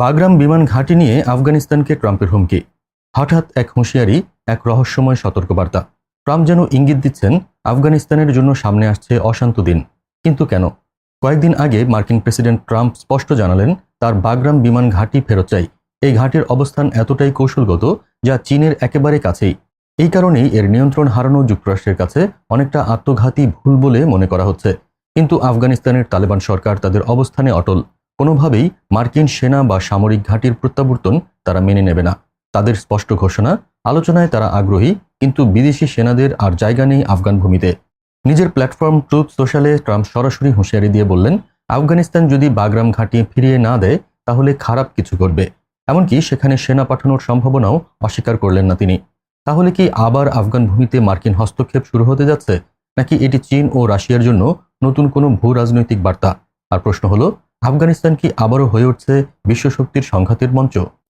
Bagram বিমান ঘাঁটি নিয়ে আফগানিস্তানকে ট্রাম্পের হুমকি। হঠাৎ এক হুঁশিয়ারি, এক রহস্যময় সতর্কবার্তা। ট্রাম্প যেন ইঙ্গিত দিচ্ছেন, আফগানিস্তানের জন্য সামনে আসছে অশান্ত দিন। কিন্তু কেন? কয়েকদিন আগে মার্কিন প্রেসিডেন্ট ট্রাম্প স্পষ্ট জানালেন, তার বাগরাম বিমান ঘাঁটি ফেরত চাই। এই ঘাঁটির অবস্থান এতটাই কৌশলগত যা চীনের একেবারে কাছেই। এই কারণেই এর নিয়ন্ত্রণ হারানো যুক্তরাষ্ট্রের কাছে অনেকটা আত্মঘাতী ভুল বলে মনে করা হচ্ছে। কিন্তু আফগানিস্তানের তালেবান সরকার তাদের অবস্থানে অটল। কোনোভাবেই মার্কিন সেনা বা সামরিক ঘাঁটির প্রত্যাবর্তন তারা মেনে নেবে না। তাদের স্পষ্ট ঘোষণা, আলোচনায় তারা আগ্রহী, কিন্তু বিদেশি সেনাদের আর জায়গা নেই আফগান ভূমিতে। নিজের প্ল্যাটফর্ম ট্রুথ সোশ্যালে ট্রাম্প সরাসরি হুঁশিয়ারি দিয়ে বললেন, আফগানিস্তান যদি বাগরাম ঘাঁটি ফিরিয়ে না দেয়, তাহলে খারাপ কিছু করবে এমনকি সেখানে সেনা পাঠানোর সম্ভাবনাও অস্বীকার করলেন না তিনি। তাহলে কি আবার আফগান ভূমিতে মার্কিন হস্তক্ষেপ শুরু হতে যাচ্ছে? নাকি এটি চীন ও রাশিয়ার জন্য নতুন কোনো ভূ রাজনৈতিক বার্তা? আর প্রশ্ন হলো আফগানিস্তান কি আবারও হয়ে উঠছে বিশ্বশক্তির সংঘাতের মঞ্চ?